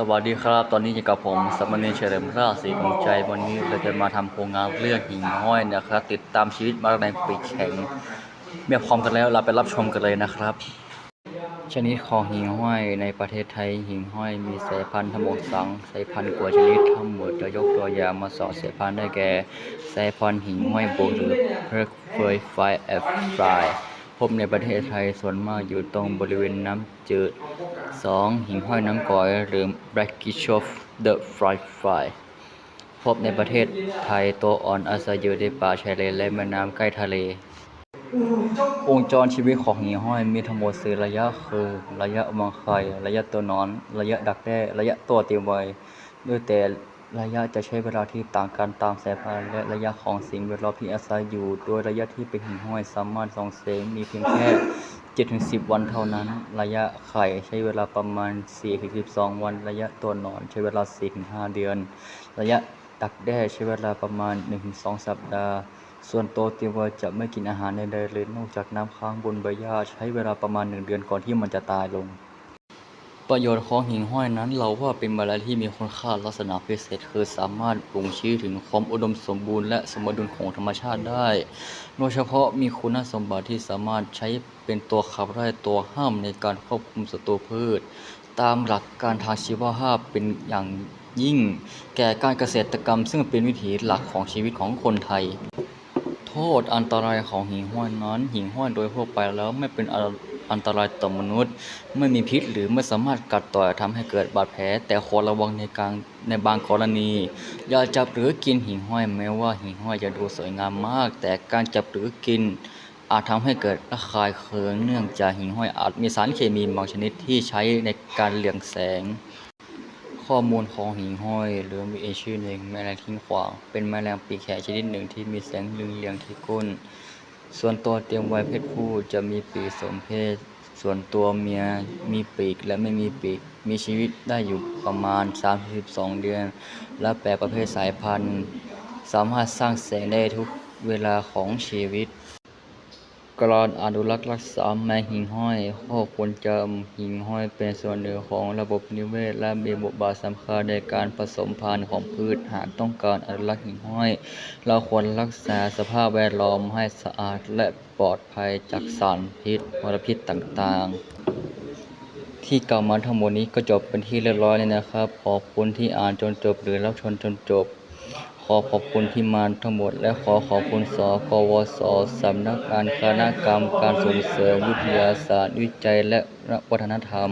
สวัสดีครับ ตอนนี้อยู่กับผมสมณีเฉลิมราชศรีกงใจ วันนี้เราจะมาทำโครงงานเรื่องหิ่งห้อยนะครับ ติดตามชีวิตมาแรงปีกแข็งเมื่อพร้อมกันแล้วเราไปรับชมกันเลยนะครับ ชนิดของหิ่งห้อยในประเทศไทยหิ่งห้อยมีสายพันธุ์ทั้งหมดสองสายพันธุ์กว่าชนิดทั้งหมดจะยกตัวอย่างมาสองสายพันธุ์ได้แก่สายพันธุ์หิ่งห้อยโบหรือเพิร์กเฟยไฟแอฟฟราย พบในประเทศไทยส่วนมากอยู่ตรงบริเวณน้ำจืด 2. หิ่งห้อยน้ำก่อยหรือ Brackish of the Fly Fly พบในประเทศไทยตัวอ่อนอาศัยอยู่ในป่าชายเลนและแม่น้ำใกล้ทะเลวงจรชีวิตของหิ่งห้อยมีทั้งหมดสี่ระยะคือ ระยะวางไข่ระยะตัวนอน ระยะดักแด้ระยะตัวเตรียมไว้ด้วยแต่ ระยะจะใช้เวลาที่ต่างกันตามสายพันธุ์และระยะของสิ่งแวดล้อมที่อาศัยอยู่ โดยระยะที่เป็นหิ่งห้อยสามารถส่องแสงมีเพียงแค่ 7-10 วันเท่านั้น ระยะไข่ใช้เวลาประมาณ 4-12 วัน ระยะตัวนอนใช้เวลา 4-5 เดือน ระยะดักแด้ใช้เวลาประมาณ 1-2 สัปดาห์ ส่วนโตเตียวจะไม่กินอาหารใดๆเลยนอกจากน้ำค้างบนใบหญ้าใช้เวลาประมาณ 1 เดือนก่อนที่มันจะตายลง ประโยชน์ของหิ่งห้อยนั้น เราว่าเป็นอะไรที่มีคุณค่าลักษณะพิเศษ คือสามารถบ่งชี้ถึงความอุดมสมบูรณ์และสมดุลของธรรมชาติได้ โดยเฉพาะมีคุณสมบัติที่สามารถใช้เป็นตัวขับไล่ตัวห้ามในการควบคุมศัตรูพืช ตามหลักการทางชีวภาพเป็นอย่างยิ่ง แก่การเกษตรกรรมซึ่งเป็นวิถีหลักของชีวิตของคนไทย ษอันตรายของหิ่งห้อยนั้น หิ่งห้อยโดยทั่วไปแล้วไม่เป็นอันตรายต่อมนุษย์ ไม่มีพิษหรือไม่สามารถกัดต่อยทำให้เกิดบาดแผล แต่ควรระวังในกลารในบางกรณี อย่าจับหรือกินหิ่งห้อยแม้ว่าหิ่งห้อยจะดูสวยงามมาก แต่การจับหรือกินอาจทำให้เกิดระคายเคืองเนื่องจากหิ่งห้อยอาจมีสารเคมีบางชนิดที่ใช้ในการเรืองแสง ข้อมูลของหิ่งห้อย หรือมีเอชื่อหนึ่งแมลงทิ้งขวาง เป็นแมลงปีกแข็ชนิดหนึ่งที่มีแสงเรืองๆที่ก้น ส่วนตัวเตรียมไว้เพศผู้จะมีปีกสมเพศ ส่วนตัวเมียมีปีกและไม่มีปีก มีชีวิตได้อยู่ประมาณ 32 เดือน และแปรประเภทสายพันธุ์ สามารถสร้างแสงได้ทุกเวลาของชีวิต การอนุรักษ์รักษาแมงหิ่งห้อยข้อควรจำหิ่งห้อยเป็นส่วนหนึ่งของระบบนิเวศ และมีบทบาทสำคัญในการผสมพันธุ์ของพืชหากต้องการอนุรักษ์หิ่งห้อย เราควรรักษาสภาพแวดล้อมให้สะอาดและปลอดภัยจากสารพิษมลพิษต่างๆที่กล่าวมาทั้งหมดนี้ก็จบเป็นที่เรียบร้อยแล้วนะครับ ขอบคุณที่อ่านจนจบหรือรับชมจนจบ ขอขอบคุณที่มาทั้งหมด และขอขอบคุณสกวสสำนักงานคณะกรรมการส่งเสริมวิทยาศาสตร์ วิจัยและวัฒนธรรม